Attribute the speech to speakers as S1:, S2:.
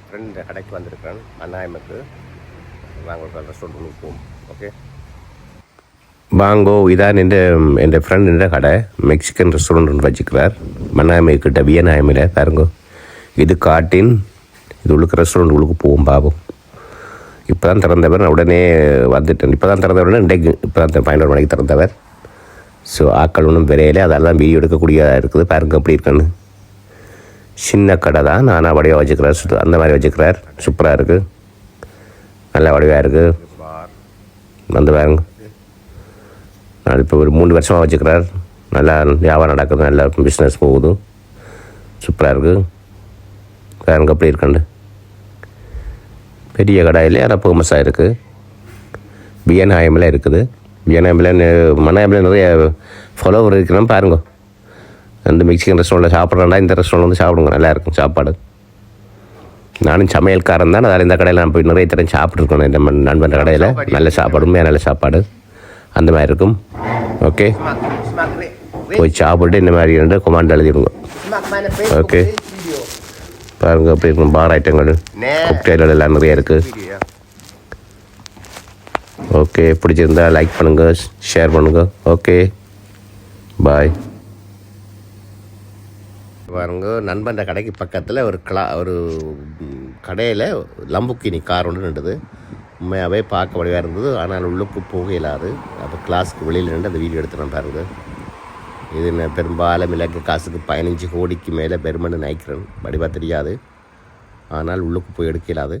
S1: என்னுடைய ஃப்ரெண்டு கடைக்கு வந்திருக்கிறேன். அண்ணாயமுக்கு நாங்கள் ஒரு ரெஸ்டாரண்ட் ஒன்று ஓகே வாங்கோ இதான் என் என் ஃப்ரெண்டுன்ற கடை. மெக்சிகன் ரெஸ்டாரண்ட் ஒன்று வச்சுக்கிறார். மண்ணாயமைக்கிட்ட வியநாயமில் பாருங்கோ. இது காட்டின் இது உள்ளுக்கு ரெஸ்டாரண்ட் உள்ளுக்கு போவோம் பாபு இப்போ தான் திறந்தவர் நான் உடனே வந்துட்டேன். இப்போ தான் திறந்தவர் இன்றைக்கு இப்போ தான் பதினோரு மணிக்கு திறந்தவர். ஸோ ஆக்கள் ஒன்றும் விரையில அதெல்லாம் வீடியோ எடுக்கக்கூடியதாக இருக்குது. பாருங்க எப்படி இருக்குன்னு. சின்ன கடை தான். நானாக வடிவாக வச்சுக்கிறார்? சுத்த- அந்த மாதிரி வச்சுக்கிறார். சூப்பராக இருக்குது நல்ல வடிவாக இருக்குது வந்து பாருங்க. நான் இப்போ ஒரு மூணு வருஷமாக வச்சுக்கிறார். நல்லா வியாபாரம் நடக்குது. நல்லா பிஸ்னஸ் போகுது. சூப்பராக இருக்குது பாருங்க அப்படி இருக்கண்டு பெரிய கடாயில் ஆனால் ஃபேமஸாக இருக்குது. பிஎன்ஹாயமில் இருக்குது பிஎன்ஹாயமில் மனாயமில் நிறைய ஃபாலோவர் இருக்கிறோம் பாருங்க. அந்த மெக்சிகன் ரெஸ்டாரண்ட்டில் சாப்பிட்றேன்னா இந்த ரெஸ்டாரண்ட் வந்து சாப்பிடுங்க. நல்லா இருக்கும் சாப்பாடு. நானும் சமையல்காரன் தான். அதில் இந்த கடையில் நான் போய் நிறைய தரம் சாப்பிட்ருக்கோம் இந்த நண்பன் கடையில். நல்ல சாப்பாடு உண்மையாக நல்ல சாப்பாடு. அந்த மாதிரி இருக்கும். ஓகே போய் சாப்பிட்டு இந்த மாதிரி இருந்து கொமாண்ட் எழுதிடுங்க. ஓகே பாருங்க அப்படி இருக்கும். பார் ஐட்டங்கள் கொக்டைல்கள் எல்லாம் நிறைய இருக்குது ஓகே பிடிச்சிருந்தா லைக் பண்ணுங்க ஷேர் பண்ணுங்கள் ஓகே பாய் பாருங்க நண்பன் கடைக்கு பக்கத்தில் ஒரு கிளா ஒரு கடையில் லம்புக்கினி கார் ஒன்று நின்றுது உண்மையாகவே பார்க்க வடிவாக இருந்தது. ஆனால் உள்ளுக்கு போக இயலாது அப்போ கிளாஸுக்கு வெளியில் நின்று அந்த வீடியோ எடுத்துகிறேன் பாருங்கள் இது நான் பெரும்பாலும் இலக்கு காசுக்கு பதினஞ்சு கோடிக்கு மேலே பெருமைன்னு நினைக்கிறேன். வடிவாக தெரியாது. ஆனால் உள்ளுக்கு போய் எடுக்கலாது